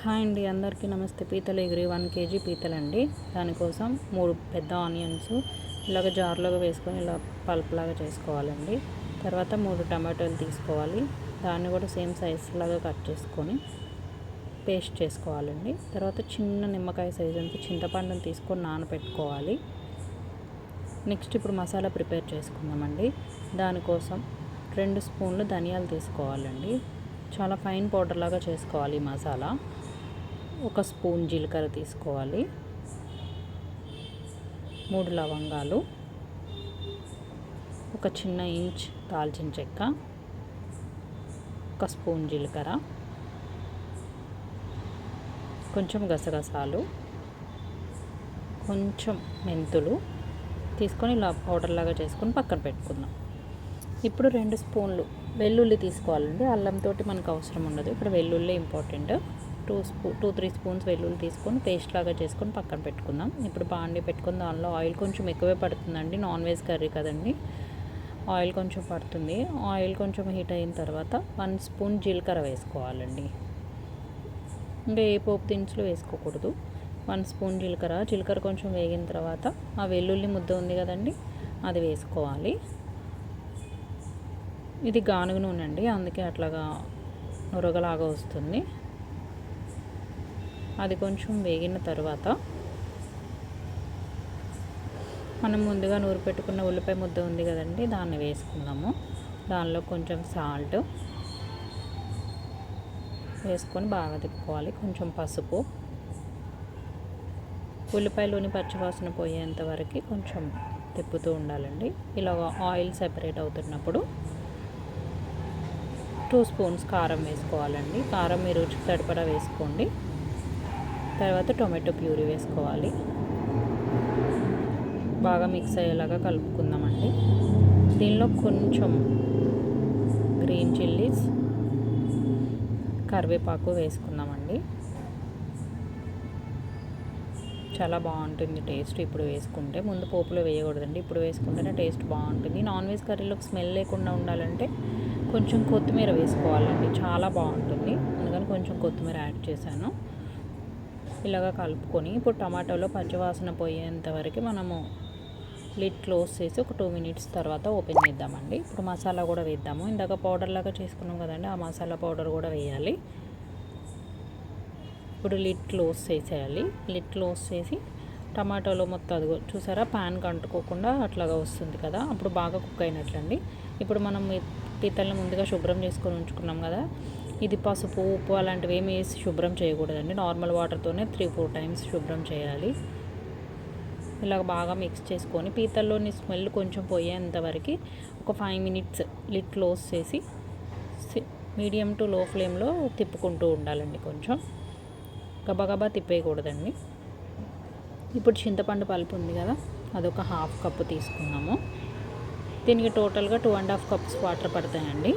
Hi అండి అందరికీ నమస్తే. పీతలు ఎగిరి వన్ కేజీ పీతలండి. దానికోసం మూడు పెద్ద ఆనియన్స్ ఇలాగ జార్లోగా వేసుకొని ఇలా పల్ప్లాగా చేసుకోవాలండి. తర్వాత మూడు టమాటోలు తీసుకోవాలి. దాన్ని కూడా సేమ్ సైజ్ లాగా కట్ చేసుకొని పేస్ట్ చేసుకోవాలండి. తర్వాత చిన్న నిమ్మకాయ సైజ్ అంత చింతపండుని తీసుకొని నానబెట్టుకోవాలి నెక్స్ట్ ఇప్పుడు మసాలా ప్రిపేర్ చేసుకుందామండి. దానికోసం రెండు స్పూన్లు ధనియాలు తీసుకోవాలండి. చాలా ఫైన్ పౌడర్ లాగా చేసుకోవాలి మసాలా. ఒక స్పూన్ జీలకర్ర తీసుకోవాలి. మూడు లవంగాలు. ఒక చిన్న ఇంచ్ దాల్చిన చెక్క. ఒక స్పూన్ జీలకర్ర. కొంచెం గసగసాలు. కొంచెం మెంతులు తీసుకొని ఇలా పౌడర్ లాగా చేసుకొని పక్కన పెట్టుకుందాం. ఇప్పుడు రెండు స్పూన్లు వెల్లుల్లి తీసుకోవాలండి. అల్లంతో మనకు అవసరం ఉండదు. ఇప్పుడు వెల్లుల్లి important. Two spoo two three spoons వెల్లుల్లి తీసుకొని పేస్ట్ లాగా చేసుకొని పక్కన పెట్టుకుందాం. ఇప్పుడు బాండి పెట్టుకుని దానిలో ఆయిల్ కొంచెం ఎక్కువే పడుతుందండి. నాన్ వెజ్ కర్రీ కదండి. ఆయిల్ కొంచెం పడుతుంది. ఆయిల్ కొంచెం హీట్ అయిన తర్వాత వన్ స్పూన్ జీలకర్ర వేసుకోవాలండి. ఇంకా ఏ పోపు దినుసులు వేసుకోకూడదు. వన్ స్పూన్ జీలకర్ర. జీలకర్ర కొంచెం వేగిన తర్వాత ఆ వెల్లుల్లి ముద్ద ఉంది కదండి అది వేసుకోవాలి. ఇది గానుగ నూనె అండి. అందుకే అట్లాగా నురగలాగా వస్తుంది. అది కొంచెం వేగిన తర్వాత మనం ముందుగా నూరు పెట్టుకున్న ఉల్లిపాయ ముద్ద ఉంది కదండి దాన్ని వేసుకుందాము. దానిలో కొంచెం సాల్ట్ వేసుకొని బాగా తిప్పుకోవాలి. కొంచెం పసుపు. ఉల్లిపాయలోని పచ్చివాసన పోయేంత వరకు కొంచెం తిప్పుతూ ఉండాలండి. ఇలా ఆయిల్ సెపరేట్ అవుతున్నప్పుడు టూ స్పూన్స్ కారం వేసుకోవాలండి. కారం మీరు రుచికి తడిపడా వేసుకోండి. తర్వాత టొమాటో ప్యూరీ వేసుకోవాలి. బాగా మిక్స్ అయ్యేలాగా కలుపుకుందామండి. దీనిలో కొంచెం గ్రీన్ చిల్లీస్ కరివేపాకు వేసుకుందామండి. చాలా బాగుంటుంది టేస్ట్ ఇప్పుడు వేసుకుంటే. ముందు పోపులో వేయకూడదండి. ఇప్పుడు వేసుకుంటేనే టేస్ట్ బాగుంటుంది. నాన్ వెజ్ కర్రీలోకి స్మెల్ లేకుండా ఉండాలంటే కొంచెం కొత్తిమీర వేసుకోవాలండి. చాలా బాగుంటుంది. అందుకని కొంచెం కొత్తిమీర యాడ్ చేశాను. ఇలాగ కలుపుకొని ఇప్పుడు టమాటోలో పచ్చివాసన పోయేంత వరకు మనము లిడ్ క్లోజ్ చేసి ఒక టూ మినిట్స్ తర్వాత ఓపెన్ చేద్దామండి. ఇప్పుడు మసాలా కూడా వేద్దాము. ఇందాక పౌడర్ లాగా చేసుకున్నాం కదండి ఆ మసాలా పౌడర్ కూడా వేయాలి. ఇప్పుడు లిడ్ క్లోజ్ చేసేయాలి. లిడ్ క్లోజ్ చేసి టమాటోలో మొత్తం అది చూసారా ప్యాన్ అంటుకోకుండా అట్లాగా వస్తుంది కదా. అప్పుడు బాగా కుక్ అయినట్లండి. ఇప్పుడు మనం పీతల్ని ముందుగా శుభ్రం చేసుకొని ఉంచుకున్నాం కదా. ఇది పసుపు ఉప్పు అలాంటివి ఏమి వేసి శుభ్రం చేయకూడదండి. నార్మల్ వాటర్తోనే త్రీ ఫోర్ టైమ్స్ శుభ్రం చేయాలి. ఇలాగ బాగా మిక్స్ చేసుకొని పీతల్లోని స్మెల్ కొంచెం పోయేంతవరకు ఒక ఫైవ్ మినిట్స్ లిట్ క్లోజ్ చేసి మీడియం టు లో ఫ్లేమ్లో తిప్పుకుంటూ ఉండాలండి కొంచెం. గబగబా తిప్పేయకూడదండి. ఇప్పుడు చింతపండు పలుపు ఉంది కదా అదొక హాఫ్ కప్పు తీసుకున్నాము. దీనికి టోటల్గా two and half cups water పడతాయండి.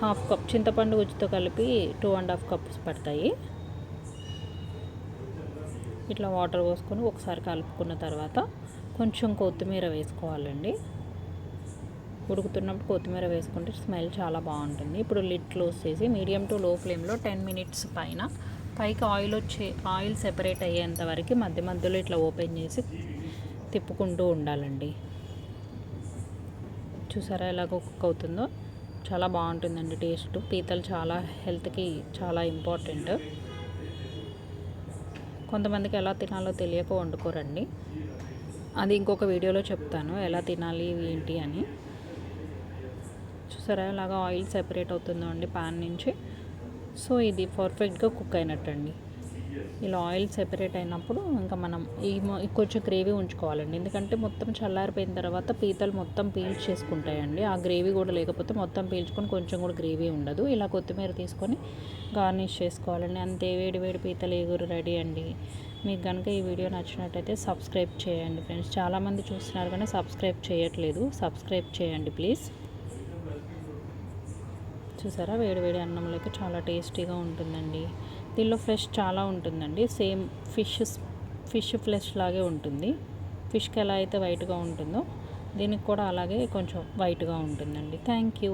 హాఫ్ కప్ చింతపండు గుజ్జుతో కలిపి టూ అండ్ హాఫ్ కప్స్ పడతాయి. ఇట్లా వాటర్ పోసుకొని ఒకసారి కలుపుకున్న తర్వాత కొంచెం కొత్తిమీర వేసుకోవాలండి. ఉడుకుతున్నప్పుడు కొత్తిమీర వేసుకుంటే స్మెల్ చాలా బాగుంటుంది. ఇప్పుడు లిడ్ క్లోజ్ చేసి మీడియం టు లో ఫ్లేమ్లో టెన్ మినిట్స్ పైన పైకి ఆయిల్ వచ్చే ఆయిల్ సెపరేట్ అయ్యేంత వరకు మధ్య మధ్యలో ఇట్లా ఓపెన్ చేసి తిప్పుకుంటూ ఉండాలండి. చూసారా ఎలా కుక్ అవుతుందో? చాలా బాగుంటుందండి టేస్ట్. పీతలు చాలా హెల్త్కి చాలా ఇంపార్టెంట్. కొంతమందికి ఎలా తినాలో తెలియక వండుకోరండి. అది ఇంకొక వీడియోలో చెప్తాను ఎలా తినాలి ఏంటి అని. చూసారా ఇలాగా ఆయిల్ సెపరేట్ అవుతుందో అండి ప్యాన్ నుంచి. సో ఇది పర్ఫెక్ట్గా కుక్ అయినట్టండి. ఇలా ఆయిల్ సెపరేట్ అయినప్పుడు ఇంకా మనం ఈ కొంచెం గ్రేవీ ఉంచుకోవాలండి. ఎందుకంటే మొత్తం చల్లారిపోయిన తర్వాత పీతలు మొత్తం పీల్చి చేసుకుంటాయండి ఆ గ్రేవీ కూడా లేకపోతే మొత్తం పీల్చుకొని కొంచెం కూడా గ్రేవీ ఉండదు. ఇలా కొత్తిమీర తీసుకొని గార్నిష్ చేసుకోవాలండి. అంతే వేడి వేడి పీతలు ఎగురు రెడీ అండి. మీకు కనుక ఈ వీడియో నచ్చినట్టయితే సబ్స్క్రైబ్ చేయండి ఫ్రెండ్స్. చాలామంది చూస్తున్నారు కానీ సబ్స్క్రైబ్ చేయట్లేదు. సబ్స్క్రైబ్ చేయండి ప్లీజ్. చూసారా? వేడి వేడి అన్నంలోకి చాలా టేస్టీగా ఉంటుందండి. దీనిలో ఫ్లెష్ చాలా ఉంటుందండి. సేమ్ ఫిష్ ఫిష్ ఫ్లెష్ లాగే ఉంటుంది. ఫిష్కి ఎలా అయితే వైట్గా ఉంటుందో దీనికి కూడా అలాగే కొంచెం వైట్గా ఉంటుందండి. Thank you.